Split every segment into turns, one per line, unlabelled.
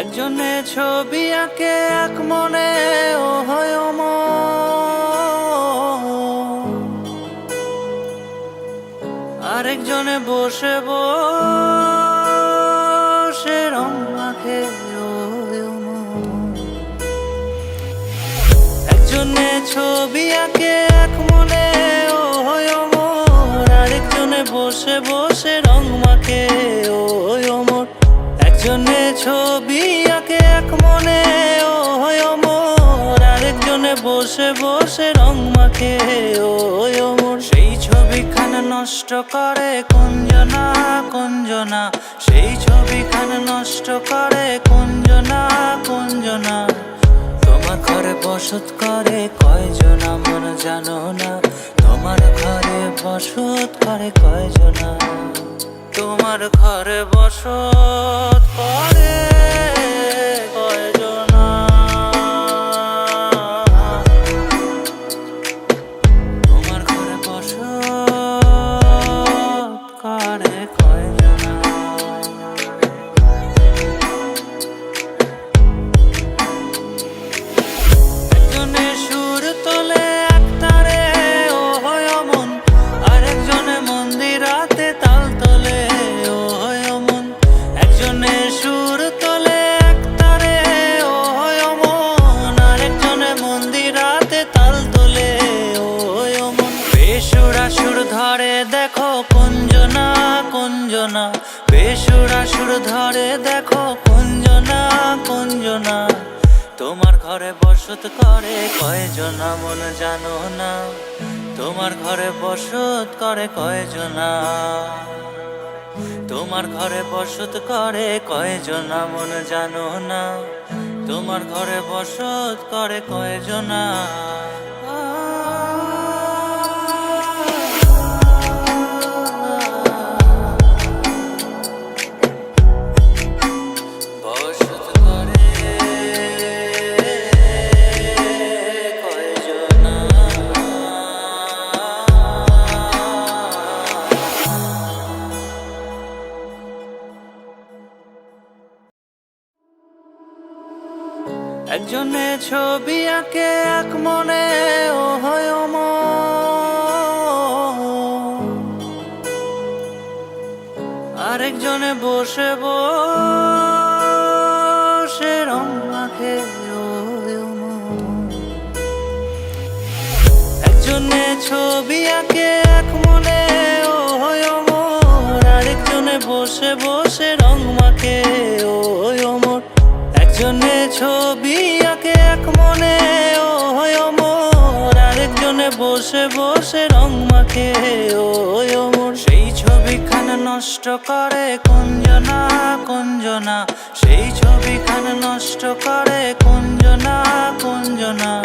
একজনে ছবি আঁকে, এক মনে, ও হয়। আরেকজনে বসে বসে রং অমর। একজনে ছবি আঁকে, এক মনে, ও হয় আরেকজনে বসে বসে রং মাখে, ও অমর একজনে ছবি বসে বসে রং মাখে ও অমর। সেই ছবিখানা নষ্ট করে কুঞ্জনা কুঞ্জনা। সেই ছবিখানা নষ্ট করে কুঞ্জনা কুঞ্জনা। তোমার ঘরে বসত করে কয়জন মন জানো না। তোমার ঘরে বসত করে কয়জনা? তোমার ঘরে বসত করে করে কয়জনা কুঞ্জনা, বেসুরা সুর ধরে দেখো কুঞ্জনা কুঞ্জনা। তোমার ঘরে বসত করে কয়জনা মন জানো না? তোমার ঘরে বসত করে কয়জনা? তোমার ঘরে বসত করে কয়জনা মন জানো না? তোমার ঘরে বসত করে কয়জনা? একজনে ছবি আঁকে, এক মনে, ও হয়। আরেকজনে বসে বসে রং মাখে একজনে ছবি আঁকে, এক মনে, ও হয় অমর আরেকজনে বসে বসে রং মাখে, ও একজনে ছবি আঁকে, এক মনে, ও হয় অমর। আরেকজনে বসে বসে রং মাখে, ও অমর। সেই ছবিখানা নষ্ট করে কুঞ্জনা কুঞ্জনা। সেই ছবিখানা নষ্ট করে কুঞ্জনা কুঞ্জনা।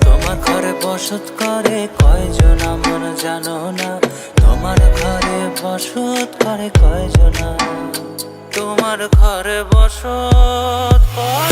তোমার ঘরে বসত করে কয়জনা মন জানো না? তোমার ঘরে বসত করে কয়জনা? তোমার ঘরে বসত করে